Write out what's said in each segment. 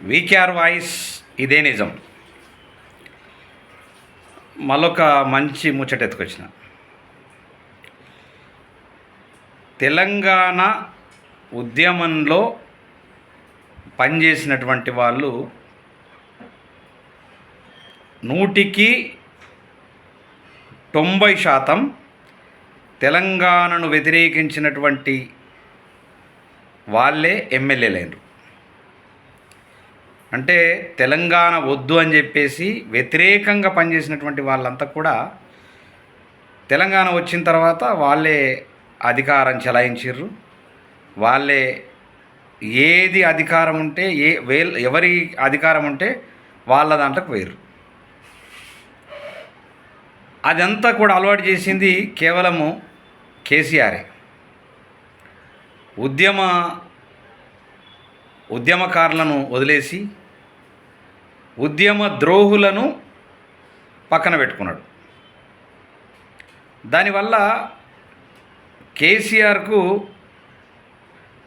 VKR voice ఇదే నిజం. మళ్ళొక మంచి ముచ్చట ఎత్తుకొచ్చిన. తెలంగాణ ఉద్యమంలో పనిచేసినటువంటి వాళ్ళు నూటికి తొంభై శాతం తెలంగాణను వ్యతిరేకించినటువంటి వాళ్ళే ఎమ్మెల్యేలైనరు. అంటే తెలంగాణ వద్దు అని చెప్పేసి వ్యతిరేకంగా పనిచేసినటువంటి వాళ్ళంతా కూడా తెలంగాణ వచ్చిన తర్వాత వాళ్ళే అధికారం చెలాయించారు వాళ్ళే ఏది అధికారం ఉంటే ఏ వే ఎవరి అధికారం ఉంటే వాళ్ళ దాంట్లోకి వేరు అదంతా కూడా అలవాటు చేసింది కేవలము కేసీఆరే. ఉద్యమ ఉద్యమకారులను వదిలేసి ఉద్యమ ద్రోహులను పక్కన పెట్టుకున్నాడు. దానివల్ల కేసీఆర్కు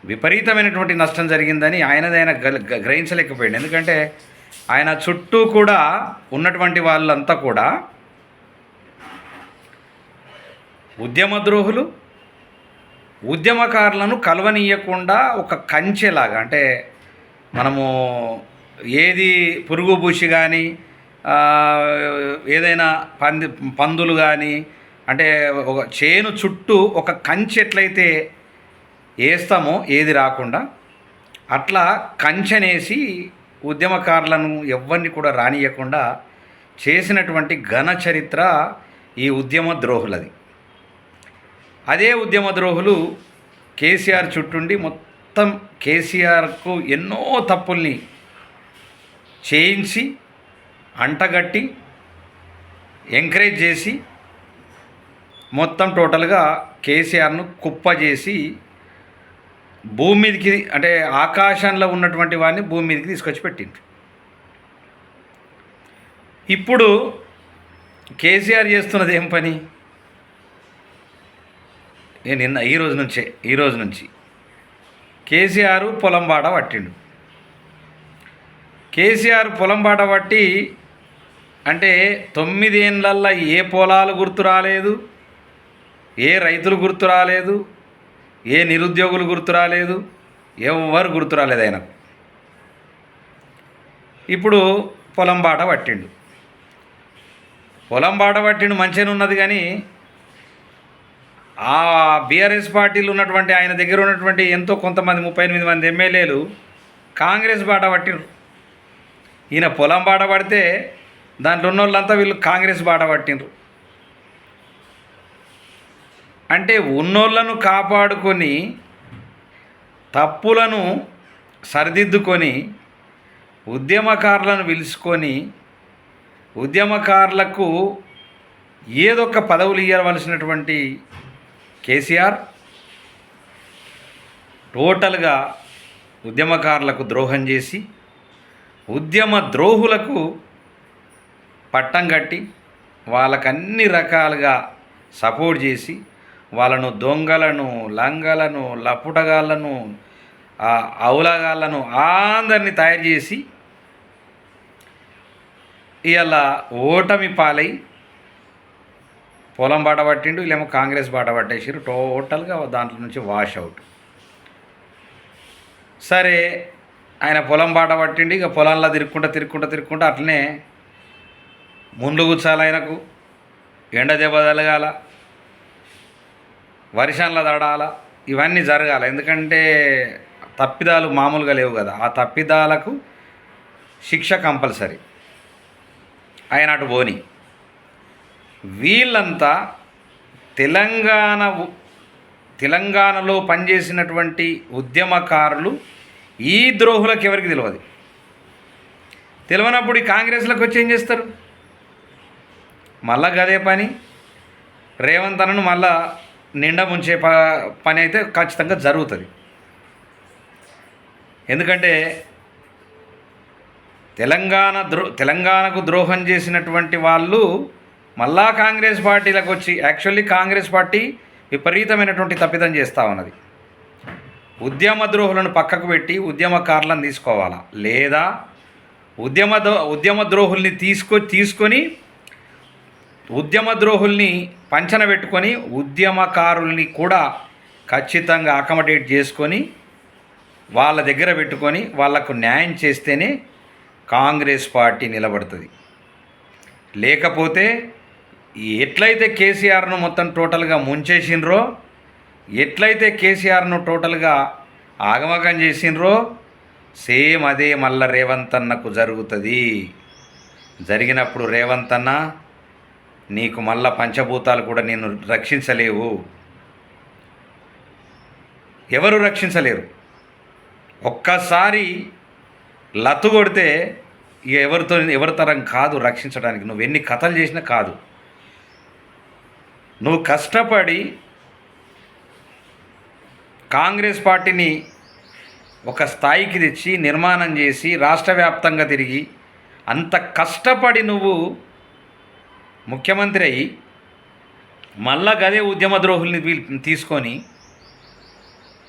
విపరీతమైనటువంటి నష్టం జరిగిందని ఆయనదైన గ- గ్రహించలేకపోయాడు. ఎందుకంటే ఆయన చుట్టూ కూడా ఉన్నటువంటి వాళ్ళంతా కూడా ఉద్యమ ద్రోహులు ఉద్యమకారులను కలవనీయకుండా ఒక కంచెలాగా అంటే మనము ఏది పురుగు పూసి కానీ ఏదైనా పంది పందులు కానీ అంటే ఒక చేను చుట్టూ ఒక కంచె ఎట్లయితే వేస్తామో ఏది రాకుండా అట్లా కంచెనేసి ఉద్యమకారులను ఎవరిని కూడా రానియకుండా చేసినటువంటి ఘన చరిత్ర ఈ ఉద్యమ ద్రోహులది. అదే ఉద్యమ ద్రోహులు కేసీఆర్ చుట్టుండి మొత్తం మొత్తం కేసీఆర్కు ఎన్నో తప్పుల్ని చేయించి అంటగట్టి ఎంకరేజ్ చేసి మొత్తం టోటల్గా కేసీఆర్ను కుప్ప చేసి భూమి మీదకి అంటే ఆకాశంలో ఉన్నటువంటి వాడిని భూమి మీదకి తీసుకొచ్చి పెట్టిండ్రు. ఇప్పుడు కేసీఆర్ చేస్తున్నది ఏం పని? నేను నిన్న ఈ రోజు నుంచే ఈ రోజు నుంచి కేసీఆర్ పొలం బాట పట్టిండు. కేసీఆర్ పొలం బాట పట్టి అంటే తొమ్మిదేళ్ళల్లో ఏ పొలాలు గుర్తు రాలేదు ఏ రైతులు గుర్తు రాలేదు ఏ నిరుద్యోగులు గుర్తు రాలేదు ఎవరు గుర్తు రాలేదు ఆయనకు ఇప్పుడు పొలం బాట పట్టిండు. పొలం బాట పట్టిండు మంచిగానే ఉన్నది కానీ ఆ బీఆర్ఎస్ పార్టీలు ఉన్నటువంటి ఆయన దగ్గర ఉన్నటువంటి ఎంతో కొంతమంది ముప్పై ఎనిమిది మంది ఎమ్మెల్యేలు కాంగ్రెస్ బాట పట్టిరు ఈయన పొలం బాట పడితే దాంట్లో ఉన్న వాళ్ళంతా వీళ్ళు కాంగ్రెస్ బాట పట్టిండ్రు. అంటే ఉన్నోళ్ళను కాపాడుకొని తప్పులను సరిదిద్దుకొని ఉద్యమకారులను పిలుచుకొని ఉద్యమకారులకు ఏదొక పదవులు ఇవ్వవలసినటువంటి కేసీఆర్ టోటల్గా ఉద్యమకారులకు ద్రోహం చేసి ఉద్యమ ద్రోహులకు పట్టం కట్టి వాళ్ళకు అన్ని రకాలుగా సపోర్ట్ చేసి వాళ్ళను దొంగలను లంగలను లపుటగాళ్ళను అవులగాళ్ళను అందరినీ తయారు చేసి ఇవాళ ఓటమి పాలై పొలం బాట పట్టిండు వీళ్ళేమో కాంగ్రెస్ బాట పట్టేసారు టోటల్గా దాంట్లో నుంచి వాష్ అవుట్ సరే ఆయన పొలం బాట పట్టిండి ఇక పొలంలో తిరుక్కుంటా తిరుక్కుంటా తిరుక్కుంటా అట్లనే ముండ్లు కూర్చాలి ఆయనకు. ఎండ దెబ్బ తలగాల వర్షంలో తడాల ఇవన్నీ జరగాలి. ఎందుకంటే తప్పిదాలు మామూలుగా లేవు కదా. ఆ తప్పిదాలకు శిక్ష కంపల్సరీ. ఆయన అటు పోని. వీళ్ళంతా తెలంగాణ తెలంగాణలో పనిచేసినటువంటి ఉద్యమకారులు ఈ ద్రోహులకు ఎవరికి తెలియదు తెలియనప్పుడు ఈ కాంగ్రెస్లకు వచ్చి ఏం చేస్తారు? మళ్ళా గదే పని. రేవంత్ అన్నను మళ్ళా నిండా ముంచే ప పని అయితే ఖచ్చితంగా జరుగుతుంది. ఎందుకంటే తెలంగాణ ద్రో తెలంగాణకు ద్రోహం చేసినటువంటి వాళ్ళు మళ్ళా కాంగ్రెస్ పార్టీలకు వచ్చి యాక్చువల్లీ కాంగ్రెస్ పార్టీ విపరీతమైనటువంటి తప్పిదం చేస్తూ ఉన్నది. ఉద్యమ ద్రోహులను పక్కకు పెట్టి ఉద్యమకారులను తీసుకోవాలా? లేదా ఉద్యమ ద్రో- ఉద్యమ ద్రోహుల్ని తీసుకో తీసుకొని ఉద్యమ ద్రోహుల్ని పంచన పెట్టుకొని ఉద్యమకారుల్ని కూడా ఖచ్చితంగా అకామడేట్ చేసుకొని వాళ్ళ దగ్గర పెట్టుకొని వాళ్ళకు న్యాయం చేస్తేనే కాంగ్రెస్ పార్టీ నిలబడుతుంది. లేకపోతే ఎట్లయితే కేసీఆర్ను మొత్తం టోటల్గా ముంచేసిండ్రో ఎట్లయితే కేసీఆర్ను టోటల్గా ఆగమగం చేసిండ్రో సేమ్ అదే మళ్ళా రేవంత్ అన్నకు జరుగుతుంది. జరిగినప్పుడు రేవంత్ అన్న నీకు మళ్ళా పంచభూతాలు కూడా నేను రక్షించలేవు. ఎవరు రక్షించలేరు? ఒక్కసారి లత్తు కొడితే ఇక ఎవరితో ఎవరి తరం కాదు రక్షించడానికి. నువ్వు ఎన్ని కథలు చేసినా కాదు. నువ్వు కష్టపడి కాంగ్రెస్ పార్టీని ఒక స్థాయికి తెచ్చి నిర్మాణం చేసి రాష్ట్ర వ్యాప్తంగా తిరిగి అంత కష్టపడి నువ్వు ముఖ్యమంత్రి అయ్యి మళ్ళా గదే ఉద్యమ ద్రోహుల్ని తీసుకొని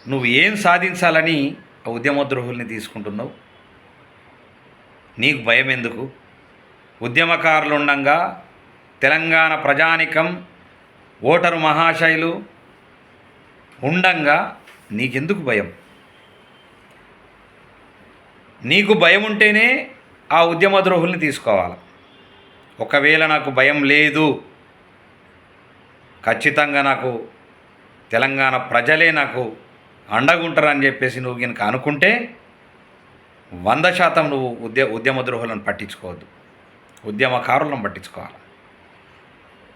నువ్వు ఏం సాధించాలని ఆ ఉద్యమ ద్రోహుల్ని తీసుకుంటున్నావు? నీకు భయం ఎందుకు ఉద్యమకారులు ఉండంగా తెలంగాణ ప్రజానికం ఓటరు మహాశైలు ఉండంగా నీకెందుకు భయం? నీకు భయం ఉంటేనే ఆ ఉద్యమ ద్రోహుల్ని తీసుకోవాలి. ఒకవేళ నాకు భయం లేదు ఖచ్చితంగా నాకు తెలంగాణ ప్రజలే నాకు అండగుంటారని చెప్పేసి నువ్వు కనుక అనుకుంటే వంద శాతం నువ్వు ఉద్య ఉద్యమ ద్రోహులను పట్టించుకోవద్దు. ఉద్యమకారులను పట్టించుకోవాలి.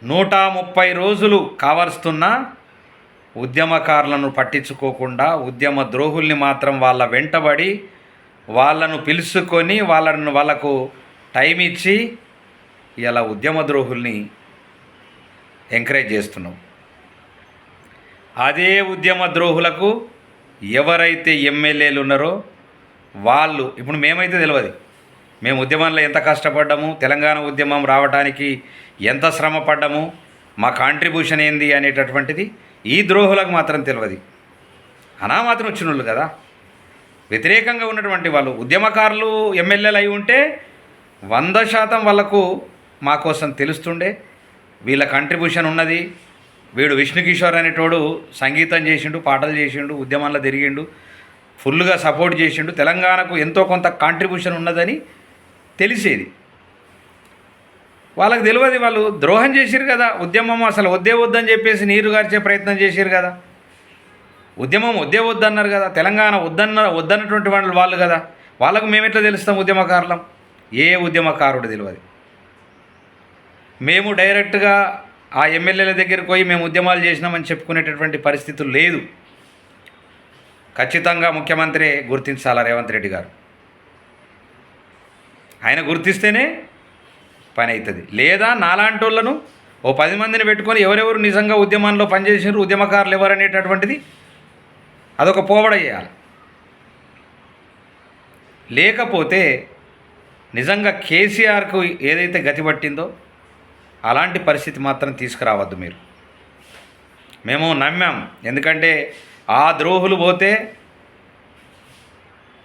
నూట ముప్పై రోజులు కావలస్తున్న ఉద్యమకారులను పట్టించుకోకుండా ఉద్యమ ద్రోహుల్ని మాత్రం వాళ్ళ వెంటబడి వాళ్ళను పిలుచుకొని వాళ్ళను వాళ్ళకు టైం ఇచ్చి ఇలా ఉద్యమ ద్రోహుల్ని ఎంకరేజ్ చేస్తున్నాం. అదే ఉద్యమ ద్రోహులకు ఎవరైతే ఎమ్మెల్యేలు ఉన్నారో వాళ్ళు ఇప్పుడు మేమైతే తెలియదు మేము ఉద్యమంలో ఎంత కష్టపడ్డాము తెలంగాణ ఉద్యమం రావడానికి ఎంత శ్రమ పడ్డాము మా కాంట్రిబ్యూషన్ ఏంది అనేటటువంటిది ఈ ద్రోహులకు మాత్రం తెలియదు అనా మాత్రం వచ్చిన వాళ్ళు కదా. వ్యతిరేకంగా ఉన్నటువంటి వాళ్ళు ఉద్యమకారులు ఎమ్మెల్యేలు అయి ఉంటే వంద శాతం వాళ్ళకు మా కోసం తెలుస్తుండే. వీళ్ళ కాంట్రిబ్యూషన్ ఉన్నది. వీడు విష్ణుకిషోర్ అనేటోడు సంగీతం చేసిండు పాటలు చేసిండు ఉద్యమంలో తిరిగిండు ఫుల్గా సపోర్ట్ చేసిండు. తెలంగాణకు ఎంతో కొంత కాంట్రిబ్యూషన్ ఉన్నదని తెలిసేది. వాళ్ళకి తెలియదు వాళ్ళు ద్రోహం చేసిరు కదా ఉద్యమం అసలు వద్దే వద్దని చెప్పేసి నీరు గార్చే ప్రయత్నం చేసిరు కదా. ఉద్యమం వద్దే వద్దన్నారు కదా తెలంగాణ వద్దన్న వద్దన్నటువంటి వాళ్ళు వాళ్ళు కదా. వాళ్ళకు మేము ఎట్లా తెలుస్తాం ఉద్యమకారులం? ఏ ఉద్యమకారుడు తెలియదు మేము డైరెక్ట్గా ఆ ఎమ్మెల్యేల దగ్గరికి పోయి మేము ఉద్యమాలు చేసినామని చెప్పుకునేటటువంటి పరిస్థితులు లేదు. ఖచ్చితంగా ముఖ్యమంత్రి గుర్తించాలా రేవంత్ రెడ్డి గారు? ఆయన గుర్తిస్తేనే పని అవుతుంది లేదా నాలాంటి వాళ్ళను ఓ పది మందిని పెట్టుకొని ఎవరెవరు నిజంగా ఉద్యమంలో పనిచేసారు ఉద్యమకారులు ఎవరు అనేటటువంటిది అదొక పోవడ చేయాలి. లేకపోతే నిజంగా కేసీఆర్కు ఏదైతే గతి పట్టిందో అలాంటి పరిస్థితి మాత్రం తీసుకురావద్దు మీరు. మేము నమ్మాం. ఎందుకంటే ఆ ద్రోహులు పోతే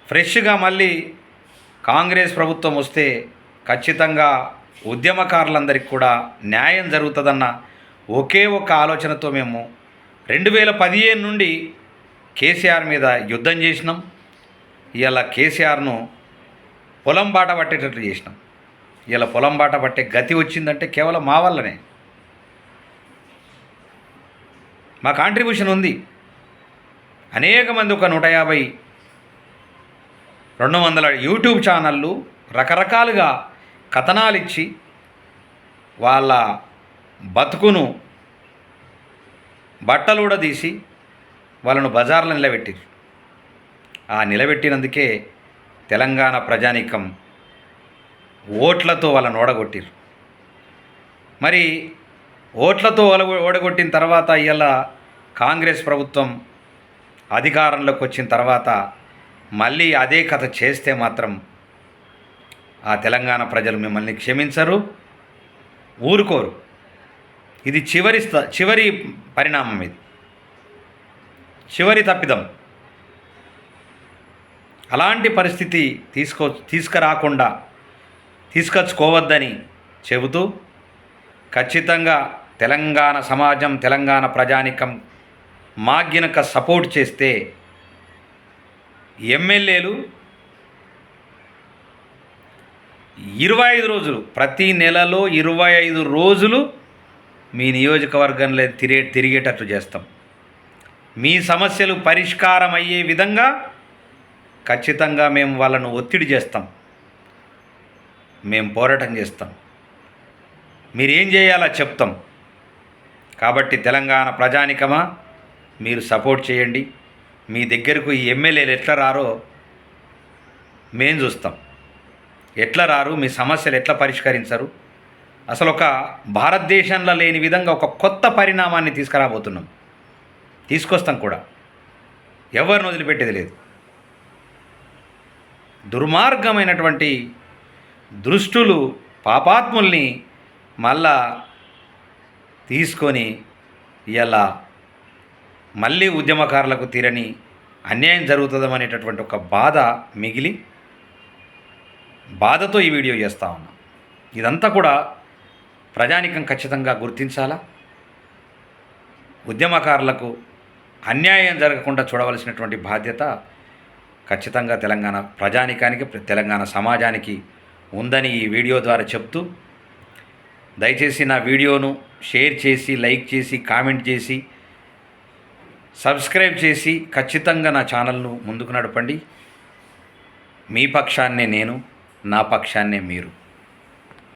ఫ్రెష్గా మళ్ళీ కాంగ్రెస్ ప్రభుత్వం వస్తే ఖచ్చితంగా ఉద్యమకారులందరికీ కూడా న్యాయం జరుగుతుందన్న ఒకే ఒక ఆలోచనతో మేము రెండు వేల పదిహేను నుండి కేసీఆర్ మీద యుద్ధం చేసినాం. ఇలా కేసీఆర్ను పొలం బాట పట్టేటట్లు చేసినాం. ఇలా పొలం బాట పట్టే గతి వచ్చిందంటే కేవలం మా వల్లనే. మా కాంట్రిబ్యూషన్ ఉంది. అనేక మంది ఒక నూట యాభై రెండు వందల యూట్యూబ్ ఛానళ్ళు రకరకాలుగా కథనాలు ఇచ్చి వాళ్ళ బతుకును బట్టలు కూడా తీసి వాళ్ళను బజార్లో నిలబెట్టిరు ఆ నిలబెట్టినందుకే తెలంగాణ ప్రజానీకం ఓట్లతో వాళ్ళని ఓడగొట్టిరు మరి ఓట్లతో ఓడగొట్టిన తర్వాత ఇలా కాంగ్రెస్ ప్రభుత్వం అధికారంలోకి వచ్చిన తర్వాత మళ్ళీ అదే కథ చేస్తే మాత్రం తెలంగాణ ప్రజలు మిమ్మల్ని క్షమించరు ఊరుకోరు. ఇది చివరి స్థ చివరి పరిణామం ఇది. చివరి తప్పిదం. అలాంటి పరిస్థితి తీసుకో తీసుకురాకుండా తీసుకొచ్చుకోవద్దని చెబుతూ ఖచ్చితంగా తెలంగాణ సమాజం తెలంగాణ ప్రజానికం మాగ్యనక సపోర్ట్ చేస్తే ఎమ్మెల్యేలు ఇరవై ఐదు రోజులు ప్రతి నెలలో ఇరవై ఐదు రోజులు మీ నియోజకవర్గంలో తిరిగే తిరిగేటట్లు చేస్తాం. మీ సమస్యలు పరిష్కారం అయ్యే విధంగా ఖచ్చితంగా మేము వాళ్ళను ఒత్తిడి చేస్తాం. మేము పోరాటం చేస్తాం. మీరేం చేయాలో చెప్తాం. కాబట్టి తెలంగాణ ప్రజానికమా మీరు సపోర్ట్ చేయండి. మీ దగ్గరకు ఈ ఎమ్మెల్యేలు ఎట్లా రారో మేము చూస్తాం. ఎట్లా రారు? మీ సమస్యలు ఎట్లా పరిష్కరించరు? అసలు ఒక భారతదేశంలో లేని విధంగా ఒక కొత్త పరిణామాన్ని తీసుకురాబోతున్నాం. తీసుకొస్తాం కూడా. ఎవరిని వదిలిపెట్టేది లేదు. దుర్మార్గమైనటువంటి దృష్టులు పాపాత్ముల్ని మళ్ళా తీసుకొని ఇలా మళ్ళీ ఉద్యమకారులకు తీరని అన్యాయం జరుగుతుందనేటటువంటి ఒక బాధ మిగిలి బాధతో ఈ వీడియో చేస్తా ఉన్నా. ఇదంతా కూడా ప్రజానికం ఖచ్చితంగా గుర్తించాలా? ఉద్యమకారులకు అన్యాయం జరగకుండా చూడవలసినటువంటి బాధ్యత ఖచ్చితంగా తెలంగాణ ప్రజానికానికి తెలంగాణ సమాజానికి ఉందని ఈ వీడియో ద్వారా చెప్తూ దయచేసి నా వీడియోను షేర్ చేసి లైక్ చేసి కామెంట్ చేసి సబ్స్క్రైబ్ చేసి ఖచ్చితంగా నా ఛానల్ను ముందుకు నడపండి. మీ పక్షాన్నే నేను నా పక్షాన్నే మీరు.